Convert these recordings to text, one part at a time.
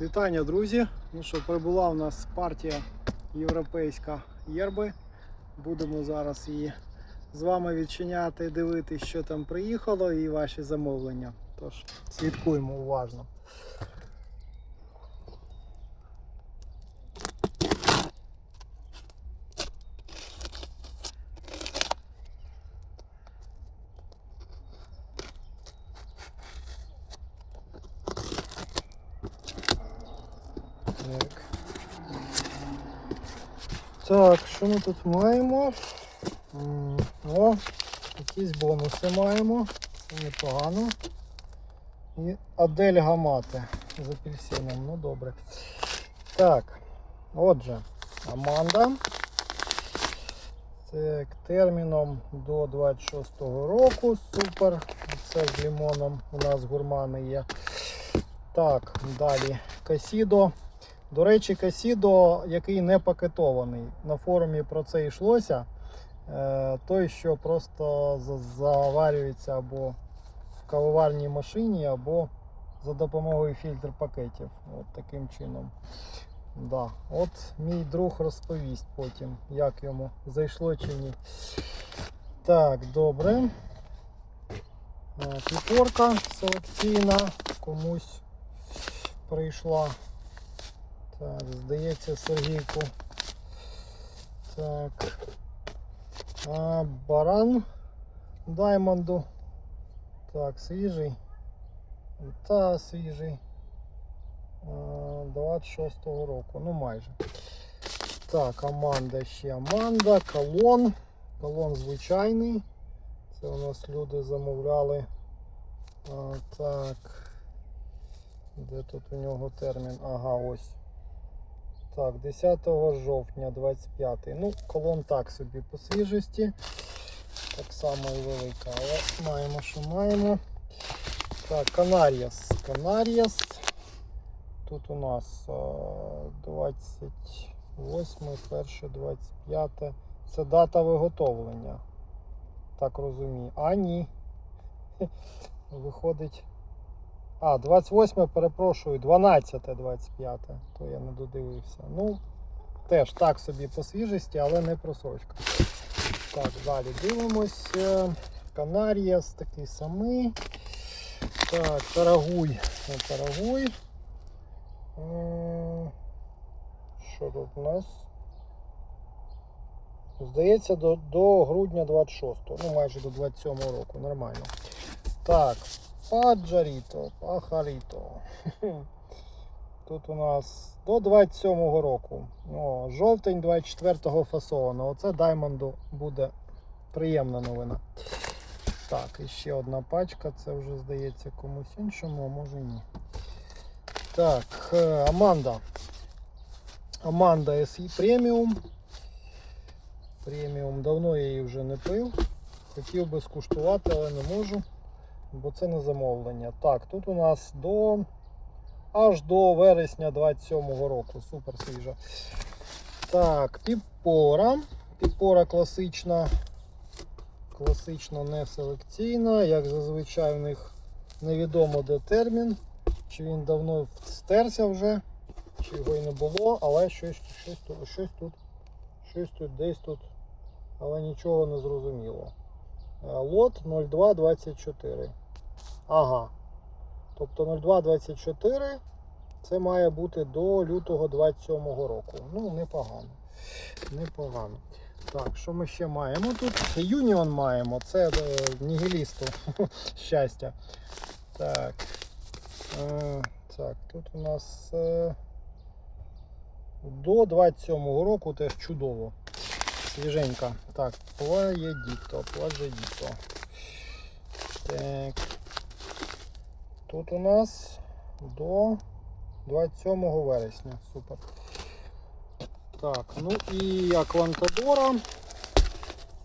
Вітання, друзі! Ну що, прибула у нас партія європейська єрби. Будемо зараз її з вами відчиняти, дивитися, що там приїхало і ваші замовлення. Тож слідкуємо уважно. Так. Так, що ми тут маємо? О, якісь бонуси маємо. Це непогано. І Адель Гамати з апельсином. Ну добре. Так, отже, Аманда. Так, терміном до 26-го року. Супер. Це з лимоном. У нас гурмани є. Так, далі. Касідо. До речі, Касідо, який не пакетований. На форумі про це йшлося. Е, той, що просто заварюється або в кавоварній машині, або за допомогою фільтр пакетів. От таким чином. Да. От мій друг розповість потім, як йому зайшло чи ні. Так, добре. Е, Піпорка селекційна комусь прийшла. Так, здається, Сергійку. Так. А, баран Даймонду. Так, свіжий. Та свіжий. 26-го року. Ну майже. Так, Аманда ще Аманда. Колон. Колон звичайний. Це у нас люди замовляли. А, так. Де тут у нього термін? Ага, ось. Так, 10 жовтня 25. Ну, колон так собі по свіжості. Так само і велика. Але маємо, що маємо. Так, Канаріас. Канаріас. Тут у нас а, 28, 1, 25. Це дата виготовлення. Так розумію. А ні. Виходить. А, 28, перепрошую, 12, 25, то я не додивився. Ну, теж так собі по свіжості, але не просрочка. Так, далі дивимось. Е, Канаріас такий самий. Так, Тарагуй. Тарагуй. Що тут у нас? Здається, до, до грудня 26-го, ну майже до 27-го року, нормально. Так, Паджаріто, Пахаріто. Тут у нас до 27-го року. О, жовтень 24-го фасованого. Оце Даймонду буде приємна новина. Так, і ще одна пачка. Це вже здається комусь іншому, а може ні. Так, е, Аманда. Аманда SE преміум. Преміум. Давно я її вже не пив. Хотів би скуштувати, але не можу бо це не замовлення. Так, тут у нас до аж до вересня 27-го року. Супер свіжа. Так, піпора. Піпора класична. Класично не селекційна. Як зазвичай в них невідомо де термін. Чи він давно стерся вже, чи його й не було, але щось, щось, щось тут, щось тут, десь тут, але нічого не зрозуміло. Е, Лот 0224. Ага. Тобто 0224 це має бути до лютого 27-го року. Ну, непогано. Непогано. Так, що ми ще маємо тут? Юніон маємо, це е, нігілісту щастя. Так. Е, так, тут у нас е, до 27-го року теж чудово. Свіженька. Так, плаєдіто, плаєдіто. Так. Тут у нас до 27 вересня. Супер. Так, ну і Аквантадора.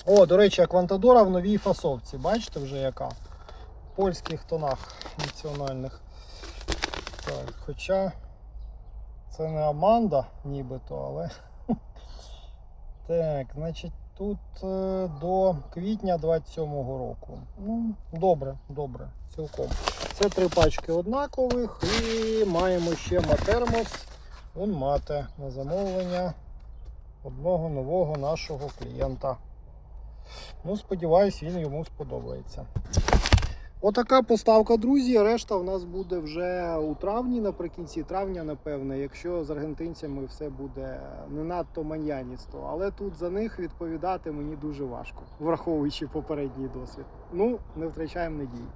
О, до речі, Аквантадора в новій фасовці. Бачите вже яка? В польських тонах національних. Так, хоча це не Аманда нібито, але. Так, значить, тут е, до квітня 27-го року. Ну, добре, добре, цілком. Це три пачки однакових і маємо ще матермос. Он мате на замовлення одного нового нашого клієнта. Ну, сподіваюсь, він йому сподобається. Отака поставка, друзі. Решта в нас буде вже у травні, наприкінці травня, напевне, якщо з аргентинцями все буде не надто маньяністо. Але тут за них відповідати мені дуже важко, враховуючи попередній досвід. Ну, не втрачаємо надії.